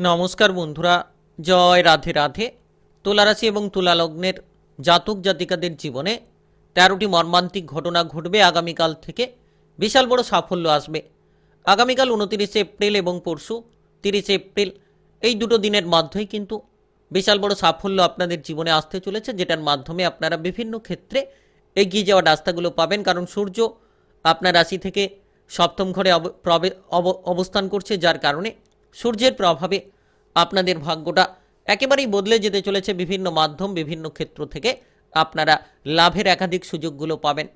নমস্কার বন্ধুরা, জয় রাধে রাধে। তুলারাশি এবং তুলা লগ্নের জাতক জাতিকাদের জীবনে তেরোটি মর্মান্তিক ঘটনা ঘটবে আগামীকাল থেকে। বিশাল বড় সাফল্য আসবে। আগামীকাল উনতিরিশে এপ্রিল এবং পরশু তিরিশে এপ্রিল এই দুটো দিনের মাধ্যমেই কিন্তু বিশাল বড় সাফল্য আপনাদের জীবনে আসতে চলেছে, যেটার মাধ্যমে আপনারা বিভিন্ন ক্ষেত্রে এগিয়ে যাওয়ার রাস্তাগুলো পাবেন। কারণ সূর্য আপনার রাশি থেকে সপ্তম ঘরে অব- অব- অবস্থান করছে, যার কারণে সূর্যের প্রভাবে আপনাদের ভাগ্যটা একেবারেই বদলে যেতে চলেছে বিভিন্ন মাধ্যম, বিভিন্ন ক্ষেত্র থেকে। আপনারা লাভের একাধিক সুযোগগুলো পাবেন।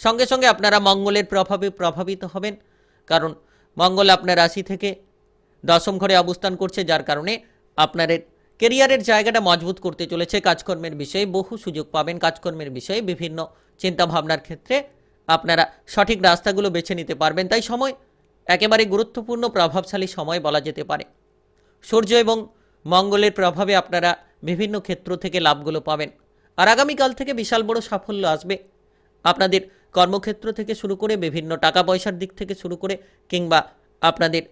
সঙ্গে সঙ্গে আপনারা মঙ্গলের প্রভাবে প্রভাবিত হবেন। কারণ মঙ্গল আপনার রাশি থেকে দশম ঘরে অবস্থান করছে, যার কারণে আপনাদের কেরিয়ারের জায়গাটা মজবুত করতে চলেছে কাজকর্মের বিষয়ে। বহু সুযোগ পাবেন কাজকর্মের বিষয়ে। বিভিন্ন চিন্তাভাবনার ক্ষেত্রে আপনারা সঠিক রাস্তাগুলো বেছে নিতে পারবেন। তাই সময় একেবারে গুরুত্বপূর্ণ প্রভাবশালী সময় বলা যেতে পারে। সূর্য এবং মঙ্গলের প্রভাবে আপনারা বিভিন্ন ক্ষেত্র থেকে লাভগুলো পাবেন। আর আগামীকাল থেকে বিশাল বড় সাফল্য আসবে। আপনাদের কর্মক্ষেত্র থেকে শুরু করে বিভিন্ন টাকা পয়সার দিক থেকে শুরু করে কিংবা আপনাদের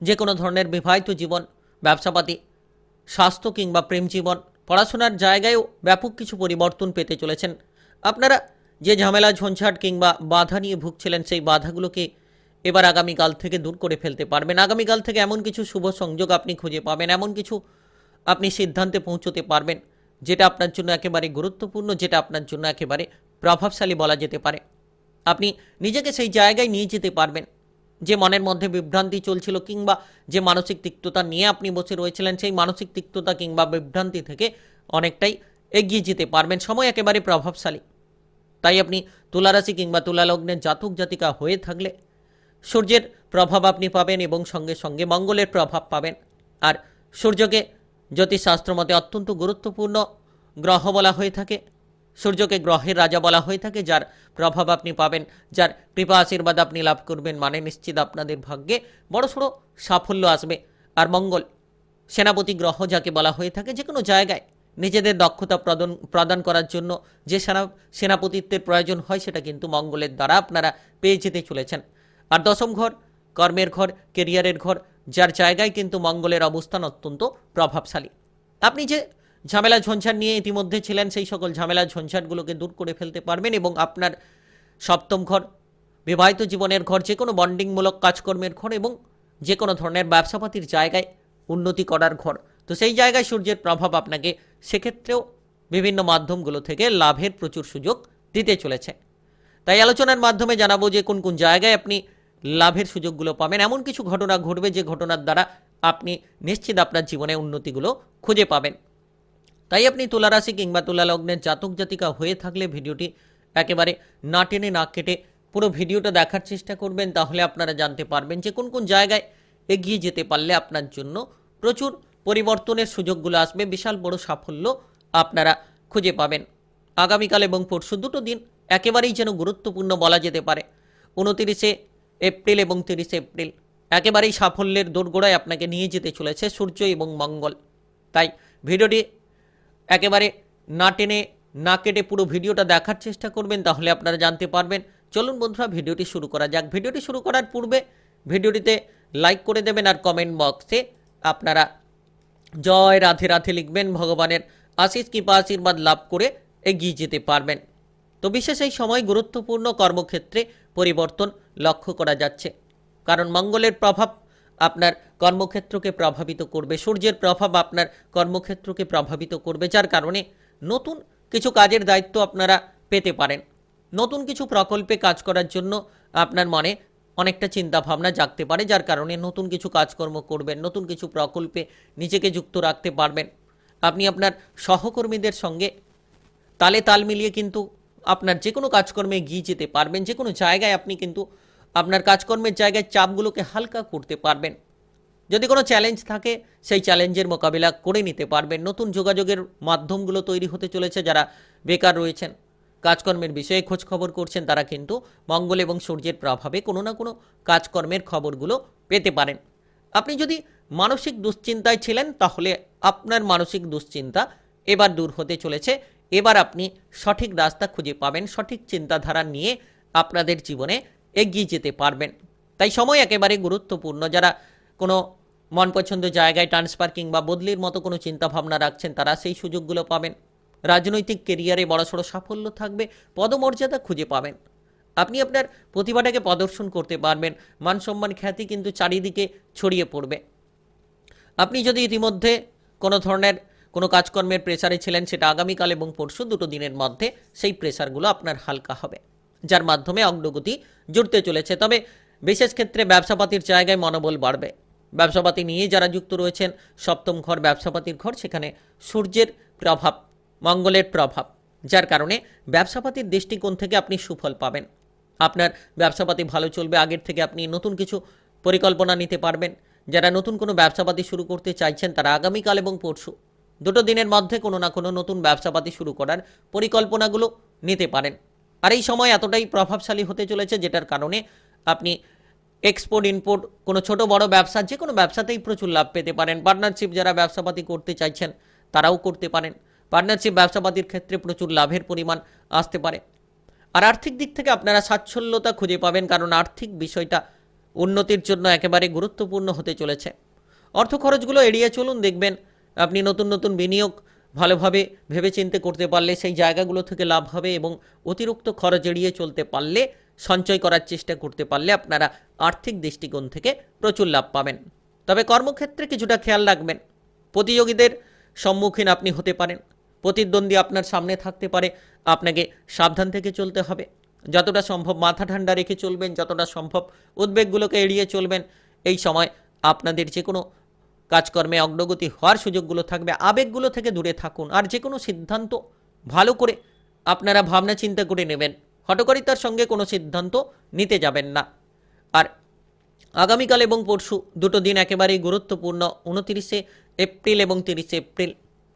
যে কোনো ধরনের বিবাহিত জীবন, ব্যবসাপাতি, স্বাস্থ্য কিংবা প্রেম জীবন, পড়াশোনার জায়গায়ও ব্যাপক কিছু পরিবর্তন পেতে চলেছেন। আপনারা যে ঝামেলা, ঝঞ্ঝাট কিংবা বাধা নিয়ে ভুগছিলেন সেই বাধাগুলোকে এবার আগামীকাল থেকে দূর করে ফেলতে পারবেন। আগামীকাল থেকে এমন কিছু শুভ সংযোগ আপনি খুঁজে পাবেন, এমন কিছু আপনি সিদ্ধান্তে পৌঁছতে পারবেন যেটা আপনার জন্য একেবারে গুরুত্বপূর্ণ, যেটা আপনার জন্য একেবারে প্রভাবশালী বলা যেতে পারে। আপনি নিজেকে সেই জায়গায় নিয়ে যেতে পারবেন। যে মনের মধ্যে বিভ্রান্তি চলছিল কিংবা যে মানসিক তিক্ততা নিয়ে আপনি বসে রয়েছিলেন, সেই মানসিক তিক্ততা কিংবা বিভ্রান্তি থেকে অনেকটাই এগিয়ে যেতে পারবেন। সময় একেবারে প্রভাবশালী। তাই আপনি তুলারাশি কিংবা তুলালগ্নের জাতক জাতিকা হয়ে থাকলে সূর্যের প্রভাব আপনি পাবেন এবং সঙ্গে সঙ্গে মঙ্গলের প্রভাব পাবেন। আর সূর্যকে জ্যোতিষশাস্ত্র মতে অত্যন্ত গুরুত্বপূর্ণ গ্রহ বলা হয়ে থাকে। সূর্যকে গ্রহের রাজা বলা হয়ে থাকে, যার প্রভাব আপনি পাবেন, যার কৃপা আশীর্বাদ আপনি লাভ করবেন মানে নিশ্চিত আপনাদের ভাগ্যে বড়সড় সাফল্য আসবে। আর মঙ্গল, সেনাপতি গ্রহ যাকে বলা হয়ে থাকে যে কোনো জায়গায় নিজেদের দক্ষতা প্রদান প্রদান করার জন্য যে সেনা, সেনাপতিত্বের প্রয়োজন হয়, সেটা কিন্তু মঙ্গলের দ্বারা আপনারা পেয়ে যেতে চলেছেন। আর দশম ঘর, কর্মের ঘর, কেরিয়ারের ঘর, যার জায়গায় কিন্তু মঙ্গলের অবস্থান অত্যন্ত প্রভাবশালী। আপনি যে ঝামেলা ঝঞ্ঝাট নিয়ে ইতিমধ্যে ছিলেন, সেই সকল ঝামেলা ঝঞ্ঝাটগুলোকে দূর করে ফেলতে পারবেন এবং আপনার সপ্তম ঘর, বিবাহিত জীবনের ঘর, যে কোনো বন্ডিংমূলক কাজকর্মের ঘর এবং যে কোনো ধরনের ব্যবসাপাতির জায়গায় উন্নতি করার ঘর। তো সেই জায়গায় সূর্যের প্রভাব আপনাকে সেক্ষেত্রেও বিভিন্ন মাধ্যমগুলো থেকে লাভের প্রচুর সুযোগ দিতে চলেছে। তাই আলোচনার মাধ্যমে জানাব যে কোন কোন জায়গায় আপনি লাভের সুযোগগুলো পাবেন। এমন কিছু ঘটনা ঘটবে যে ঘটনার দ্বারা আপনি নিশ্চিত আপনার জীবনে উন্নতিগুলো খুঁজে পাবেন। তাই আপনি তুলারাশি কিংবা তুলা লগ্নের জাতক জাতিকা হয়ে থাকলে ভিডিওটি একেবারে না টেনে না কেটে পুরো ভিডিওটা দেখার চেষ্টা করবেন, তাহলে আপনারা জানতে পারবেন যে কোন কোন জায়গায় এগিয়ে যেতে পারলে আপনার জন্য প্রচুর পরিবর্তনের সুযোগগুলো আসবে, বিশাল বড় সাফল্য আপনারা খুঁজে পাবেন। আগামীকাল এবং পরশু দুটো দিন একেবারেই যেন গুরুত্বপূর্ণ বলা যেতে পারে। উনতিরিশে এপ্রিল এবং তিরিশে এপ্রিল। একেবারেই সাফল্যের দোরগোড়ায় আপনাকে নিয়ে যেতে চলেছে সূর্য এবং মঙ্গল। তাই ভিডিওটি একেবারে না টেনে, না কেটে পুরো ভিডিওটা দেখার চেষ্টা করবেন, তাহলে আপনারা জানতে পারবেন। চলুন বন্ধুরা, ভিডিওটি শুরু করা যাক। ভিডিওটি শুরু করার পূর্বে ভিডিওটিতে লাইক করে দেবেন আর কমেন্ট বক্সে আপনারা জয় রাধে রাধে লিখবেন, ভগবানের আশিস কৃপা, আশীর্বাদ লাভ করে এগিয়ে যেতে পারবেন। তো বিশেষ এই সময় গুরুত্বপূর্ণ কর্মক্ষেত্রে পরিবর্তন লক্ষ্য করা যাচ্ছে। কারণ মঙ্গলের প্রভাব আপনার কর্মক্ষেত্রকে প্রভাবিত করবে, সূর্যের প্রভাব আপনার কর্মক্ষেত্রকে প্রভাবিত করবে, যার কারণে নতুন কিছু কাজের দায়িত্ব আপনারা পেতে পারেন। নতুন কিছু প্রকল্পে কাজ করার জন্য আপনার মনে অনেকটা চিন্তা ভাবনা জাগতে পারে, যার কারণে নতুন কিছু কাজকর্ম করবেন, নতুন কিছু প্রকল্পে নিজেকে যুক্ত রাখতে পারবেন। আপনি আপনার সহকর্মীদের সঙ্গে তালে তাল মিলিয়ে কিন্তু আপনার যে কোনো কাজকর্মে এগিয়ে যেতে পারবেন, যে কোনো জায়গায় আপনি কিন্তু আপনার কাজকর্মের জায়গায় চাপগুলোকে হালকা করতে পারবেন। যদি কোনো চ্যালেঞ্জ থাকে, সেই চ্যালেঞ্জের মোকাবিলা করে নিতে পারবেন। নতুন যোগাযোগের মাধ্যমগুলো তৈরি হতে চলেছে, যারা বেকার রয়েছেন, কাজকর্মের বিষয়ে খোঁজ খবর করছেন, তারা কিন্তু মঙ্গল এবং সূর্যের প্রভাবে কোনো না কোনো কাজকর্মের খবরগুলো পেতে পারেন। আপনি যদি মানসিক দুশ্চিন্তায় ছিলেন, তাহলে আপনার মানসিক দুশ্চিন্তা এবার দূর হতে চলেছে। এবার আপনি সঠিক রাস্তা খুঁজে পাবেন, সঠিক চিন্তাধারা নিয়ে আপনাদের জীবনে এগিয়ে যেতে পারবেন। তাই সময় একেবারে গুরুত্বপূর্ণ। যারা কোনো মন পছন্দ জায়গায় ট্রান্সফার কিংবা বদলির মতো কোনো চিন্তাভাবনা রাখছেন, তারা সেই সুযোগগুলো পাবেন। রাজনৈতিক কেরিয়ারে বড়সড় সাফল্য থাকবে, পদমর্যাদা খুঁজে পাবেন। আপনি আপনার প্রতিভাটাকে প্রদর্শন করতে পারবেন, মান সম্মান খ্যাতি কিন্তু চারিদিকে ছড়িয়ে পড়বে। আপনি যদি ইতিমধ্যে কোনো ধরনের কোনো কাজকর্মের প্রেসারে ছিলেন সেটা আগামীকাল এবং পরশু দুটো দিনের মধ্যে সেই প্রেসারগুলো আপনার হালকা হবে। যার মাধ্যমে অগ্রগতি জুড়তে চলেছে। তবে বিশেষ ক্ষেত্রে ব্যবসাপাতির জায়গায় মনোবল বাড়বে। ব্যবসাপাতি নিয়ে যারা যুক্ত রয়েছেন, সপ্তম ঘর ব্যবসাপাতির ঘর, সেখানে সূর্যের প্রভাব, মঙ্গলের প্রভাব, যার কারণে ব্যবসাপাতির দৃষ্টিকোণ থেকে আপনি সুফল পাবেন। আপনার ব্যবসাপাতি ভালো চলবে, আগের থেকে আপনি নতুন কিছু পরিকল্পনা নিতে পারবেন। যারা নতুন কোনো ব্যবসাপাতি শুরু করতে চাইছেন, তারা আগামীকাল এবং পরশু দুটো দিনের মধ্যে কোনো না কোনো নতুন ব্যবসাপাতি শুরু করার পরিকল্পনাগুলো নিতে পারেন। আর এই সময় এতটাই প্রভাবশালী হতে চলেছে যেটার কারণে আপনি এক্সপোর্ট ইম্পোর্ট কোনো ছোট বড় ব্যবসা, যে কোনো ব্যবসাতেই প্রচুর লাভ পেতে পারেন। পার্টনারশিপ যারা ব্যবসাপাতি করতে চাইছেন, তারাও করতে পারেন। পার্টনারশিপ ব্যবসাপাতির ক্ষেত্রে প্রচুর লাভের পরিমাণ আসতে পারে। আর আর্থিক দিক থেকে আপনারা সাচ্ছল্যতা খুঁজে পাবেন, কারণ আর্থিক বিষয়টা উন্নতির জন্য একেবারে গুরুত্বপূর্ণ হতে চলেছে। অর্থ খরচগুলো এড়িয়ে চলুন, দেখবেন আপনি নতুন নতুন বিনিয়োগ ভালোভাবে ভেবেচিন্তে করতে পারলে, সেই জায়গাগুলো থেকে লাভ হবে এবং অতিরিক্ত খরচ এড়িয়ে চলতে পারলে, সঞ্চয় করার চেষ্টা করতে পারলে আপনারা আর্থিক দৃষ্টিকোণ থেকে প্রচুর লাভ পাবেন। তবে কর্মক্ষেত্রে কিছুটা খেয়াল রাখবেন। প্রতিযোগীদের সম্মুখীন আপনি হতে পারেন। প্রতিদ্বন্দ্বী আপনার সামনে থাকতে পারে। আপনাকে সাবধান থেকে চলতে হবে। যতটা সম্ভব মাথা ঠান্ডা রেখে চলবেন, যতটা সম্ভব উদ্বেগগুলোকে এড়িয়ে চলবেন। এই সময় আপনাদের যে কোনো কাজকর্মে অগ্রগতি হওয়ার সুযোগগুলো থাকবে, আবেগগুলো থেকে দূরে থাকুন আর যে কোনো সিদ্ধান্ত ভালো করে আপনারা ভাবনা চিন্তা করে নেবেন। হটকারিতার সঙ্গে কোনো সিদ্ধান্ত নিতে যাবেন না। আর আগামীকাল এবং পরশু দুটো দিন একেবারেই গুরুত্বপূর্ণ, উনতিরিশে এপ্রিল এবং তিরিশে এপ্রিল।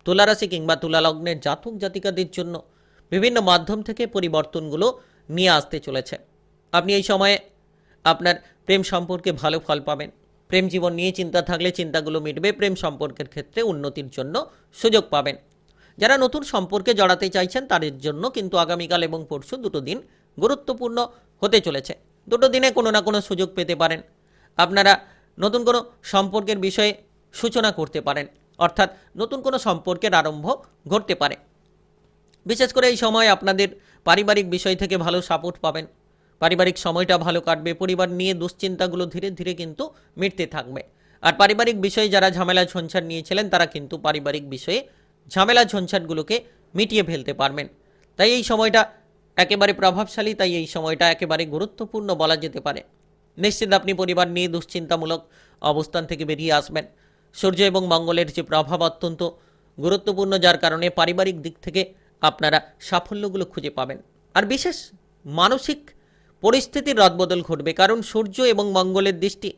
তুলারাশি কিংবা তুলালগ্নের জাতক জাতিকাদের জন্য বিভিন্ন মাধ্যম থেকে পরিবর্তনগুলো নিয়ে আসতে চলেছে। আপনি এই সময়ে আপনার প্রেম সম্পর্কে ভালো ফল পাবেন। প্রেম জীবন নিয়ে চিন্তা থাকলে চিন্তাগুলো মিটবে, প্রেম সম্পর্কের ক্ষেত্রে উন্নতির জন্য সুযোগ পাবেন। যারা নতুন সম্পর্কে জড়াতে চাইছেন, তাদের জন্য কিন্তু আগামীকাল এবং পরশু দুটো দিন গুরুত্বপূর্ণ হতে চলেছে। দুটো দিনে কোনো না কোনো সুযোগ পেতে পারেন। আপনারা নতুন কোনো সম্পর্কের বিষয়ে সূচনা করতে পারেন, অর্থাৎ নতুন কোনো সম্পর্কের আরম্ভ ঘটতে পারে। বিশেষ করে এই সময় আপনাদের পারিবারিক বিষয় থেকে ভালো সাপোর্ট পাবেন। পারিবারিক সময়টা ভালো কাটবে, পরিবার নিয়ে দুশ্চিন্তাগুলো ধীরে ধীরে কিন্তু মিটতে থাকবে। আর পারিবারিক বিষয়ে যারা ঝামেলা ঝঞ্ঝাট নিয়েছিলেন, তারা কিন্তু পারিবারিক বিষয়ে ঝামেলা ঝঞ্ঝাটগুলোকে মিটিয়ে ফেলতে পারবেন। তাই এই সময়টা একেবারে প্রভাবশালী, তাই এই সময়টা একেবারে গুরুত্বপূর্ণ বলা যেতে পারে। নিশ্চিত আপনি পরিবার নিয়ে দুশ্চিন্তামূলক অবস্থান থেকে বেরিয়ে আসবেন। সূর্য এবং মঙ্গলের যে প্রভাব অত্যন্ত গুরুত্বপূর্ণ, যার কারণে পারিবারিক দিক থেকে আপনারা সাফল্যগুলো খুঁজে পাবেন। আর বিশেষ মানসিক পরিস্থিতির রদবদল ঘটবে, কারণ সূর্য এবং মঙ্গলের দৃষ্টি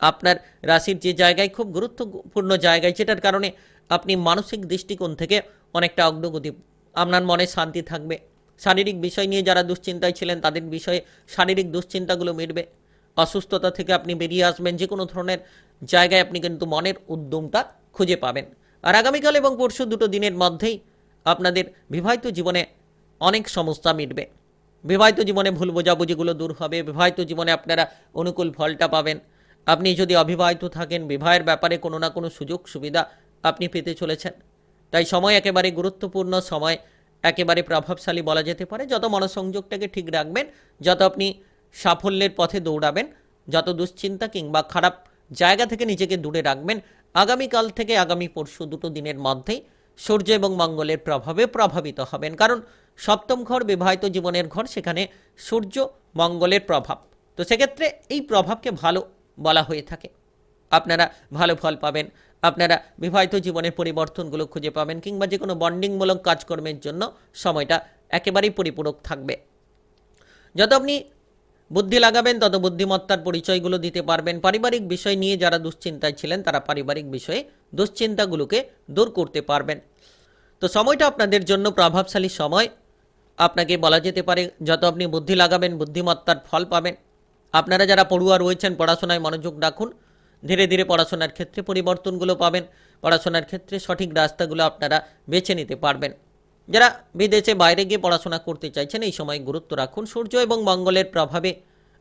আপনার রাশির যে জায়গায় খুব গুরুত্বপূর্ণ জায়গায়, যেটার কারণে আপনি মানসিক দৃষ্টিকোণ থেকে অনেকটা অগ্রগতি, আপনার মনে শান্তি থাকবে। শারীরিক বিষয় নিয়ে যারা দুশ্চিন্তায় ছিলেন, তাদের বিষয়ে শারীরিক দুশ্চিন্তাগুলো মিটবে। অসুস্থতা থেকে আপনি বেরিয়ে আসবেন যে কোনো ধরনের জায়গায় আপনি কিন্তু মনের উদ্যমটা খুঁজে পাবেন। আর আগামীকাল এবং পরশু দুটো দিনের মধ্যেই আপনাদের বিবাহিত জীবনে অনেক সমস্যা মিটবে। বিবাহিত জীবনে ভুল বোঝাবুঝিগুলো দূর হবে, বিবাহিত জীবনে আপনারা অনুকূল ফলটা পাবেন। আপনি যদি অবিবাহিত থাকেন, বিবাহের ব্যাপারে কোনো না কোনো সুযোগ, সুবিধা আপনি পেতে চলেছেন। তাই সময় একেবারে গুরুত্বপূর্ণ সময়, একেবারে প্রভাবশালী বলা যেতে পারে। যত মনসংযোগটাকে ঠিক রাখবেন, যত আপনি সাফল্যের পথে দৌড়াবেন, যত দুশ্চিন্তা কিংবা খারাপ জায়গা থেকে নিজেকে দূরে রাখবেন, আগামীকাল থেকে আগামী পরশু দুটো দিনের মধ্যেই সূর্য এবং মঙ্গলের প্রভাবে প্রভাবিত হবেন। কারণ সপ্তম ঘর বিবাহিত জীবনের ঘর, সেখানে সূর্য মঙ্গলের প্রভাব। তো সেক্ষেত্রে এই প্রভাবকে ভালো বলা হয়ে থাকে। আপনারা ভালো ফল পাবেন। আপনারা বিবাহিত জীবনের পরিবর্তনগুলো খুঁজে পাবেন কিংবা যে কোনো বন্ডিংমূলক কাজকর্মের জন্য সময়টা একেবারেই পরিপূরক থাকবে। যত আপনি বুদ্ধি লাগাবেন, তত বুদ্ধিমত্তার পরিচয়গুলো দিতে পারবেন। পারিবারিক বিষয় নিয়ে যারা দুশ্চিন্তায় ছিলেন, তারা পারিবারিক বিষয়ে দুশ্চিন্তাগুলোকে দূর করতে পারবেন। তো সময়টা আপনাদের জন্য প্রভাবশালী সময়। আপনাকে বলা যেতে পারে, যত আপনি বুদ্ধি লাগাবেন, বুদ্ধিমত্তার ফল পাবেন। আপনারা যারা পড়ুয়া রয়েছেন, পড়াশোনায় মনোযোগ রাখুন। ধীরে ধীরে পড়াশোনার ক্ষেত্রে পরিবর্তনগুলো পাবেন। পড়াশোনার ক্ষেত্রে সঠিক রাস্তাগুলো আপনারা বেছে নিতে পারবেন। যারা বিদেশে বাইরে গিয়ে পড়াশোনা করতে চাইছেন, এই সময় গুরুত্ব রাখুন। সূর্য এবং মঙ্গলের প্রভাবে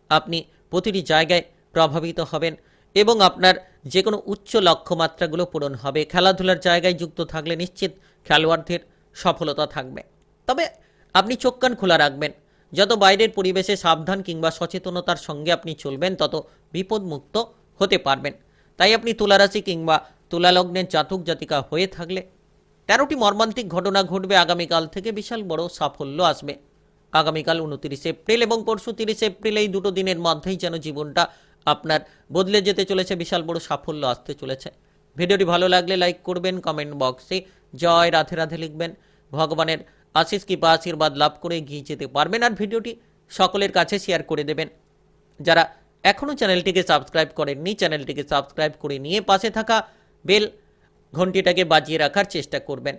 আপনি প্রতিটি জায়গায় প্রভাবিত হবেন এবং আপনার যে কোনো উচ্চ লক্ষ্যমাত্রাগুলো পূরণ হবে। খেলাধুলার জায়গায় যুক্ত থাকলে নিশ্চিত খেলোয়াড়দের সফলতা থাকবে। তবে আপনি চোখ কান খোলা রাখবেন। যত বাইরের পরিবেশে সাবধান কিংবা সচেতনতার সঙ্গে আপনি চলবেন, তত বিপদমুক্ত হতে পারবেন। তাই আপনি তুলারাশি কিংবা তুলালগ্নের জাতক জাতিকা হয়ে থাকলে তেরোটি মর্মান্তিক ঘটনা ঘটবে আগামীকাল থেকে। বিশাল বড় সাফল্য আসবে। আগামীকাল উনতিরিশে এপ্রিল এবং পরশু তিরিশে এপ্রিল এই দুটো দিনের মধ্যেই যেন জীবনটা আপনার বদলে যেতে চলেছে, বিশাল বড় সাফল্য আসতে চলেছে। ভিডিওটি ভালো লাগলে লাইক করবেন, কমেন্ট বক্সে জয় রাধে রাধে লিখবেন। ভগবানের আশিস কৃপা, আশীর্বাদ লাভ করে এগিয়ে যেতে পারবেন আর ভিডিওটি সকলের কাছে শেয়ার করে দেবেন। যারা এখনও চ্যানেলটিকে সাবস্ক্রাইব করেননি চ্যানেলটিকে সাবস্ক্রাইব করে নিয়ে পাশে থাকা বেল ঘন্টিটাকে বাজিয়ে রাখার চেষ্টা করবেন।